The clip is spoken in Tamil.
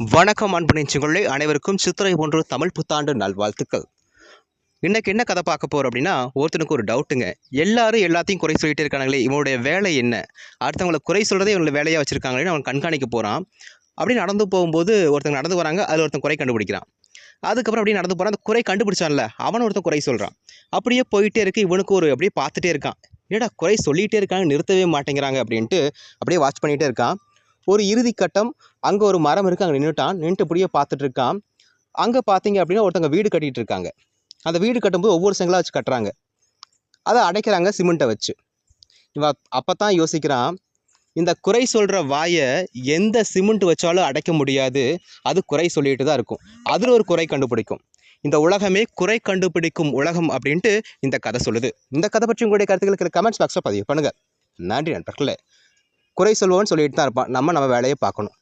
வணக்கம் அன்பு நெஞ்சங்களே அனைவருக்கும் சித்திரை ஒன்று தமிழ் புத்தாண்டு நல்வாழ்த்துக்கள். இன்றைக்கி என்ன கதை பார்க்க போகிறோம் அப்படின்னா ஒருத்தனுக்கு ஒரு டவுட்டுங்க. எல்லாரும் எல்லாத்தையும் குறை சொல்லிகிட்டே இருக்காங்களே இவனுடைய வேலை என்ன? அடுத்தவங்களை குறை சொல்கிறதே இவங்களை வேலையாக வச்சிருக்காங்களேன்னு அவன் கண்காணிக்க போகிறான் அப்படி நடந்து போகும்போது ஒருத்தங்க நடந்து வராங்க அதில் ஒருத்தன் குறை கண்டுபிடிக்கிறான். அதுக்கப்புறம் அப்படியே நடந்து போகிறான் அந்த குறை கண்டுபிடிச்சான்ல அவன் ஒருத்தன் குறை சொல்கிறான் அப்படியே போயிட்டே இருக்கு இவனுக்கு ஒரு அப்படியே பார்த்துட்டே இருக்கான். என்னடா குறை சொல்லிகிட்டே இருக்காங்க நிறுத்தவே மாட்டேங்கிறாங்க அப்படின்ட்டு அப்படியே வாட்ச் பண்ணிகிட்டே இருக்கான். ஒரு இறுதி கட்டம் அங்கே ஒரு மரம் இருக்குது அங்கே நின்றுட்டான் நின்றுட்டு இப்படியே பார்த்துட்டு இருக்கான். அங்கே பார்த்தீங்க அப்படின்னா ஒருத்தங்க வீடு கட்டிகிட்டு இருக்காங்க. அந்த வீடு கட்டும்போது ஒவ்வொரு செங்கலாக வச்சு கட்டுறாங்க. அதை அடைக்கிறாங்க சிமெண்ட்டை வச்சு. இவன் அப்போ தான் யோசிக்கிறான் இந்த குறை சொல்கிற வாயை எந்த சிமெண்ட் வச்சாலும் அடைக்க முடியாது. அது குறை சொல்லிட்டு தான் இருக்கும். அதில் ஒரு குறை கண்டுபிடிக்கும். இந்த உலகமே குறை கண்டுபிடிக்கும் உலகம் அப்படின்ட்டு இந்த கதை சொல்லுது. இந்த கதை பற்றி உங்களுடைய கருத்துக்களுக்கு கமெண்ட்ஸ் பாக்ஸில் பதிவு பண்ணுங்கள் நன்றி நண்பர்களே. குறை சொல்பவன் சொல்லிட்டு தான் இருப்பான். நம்ம நம்ம வேலையை பார்க்கணும்.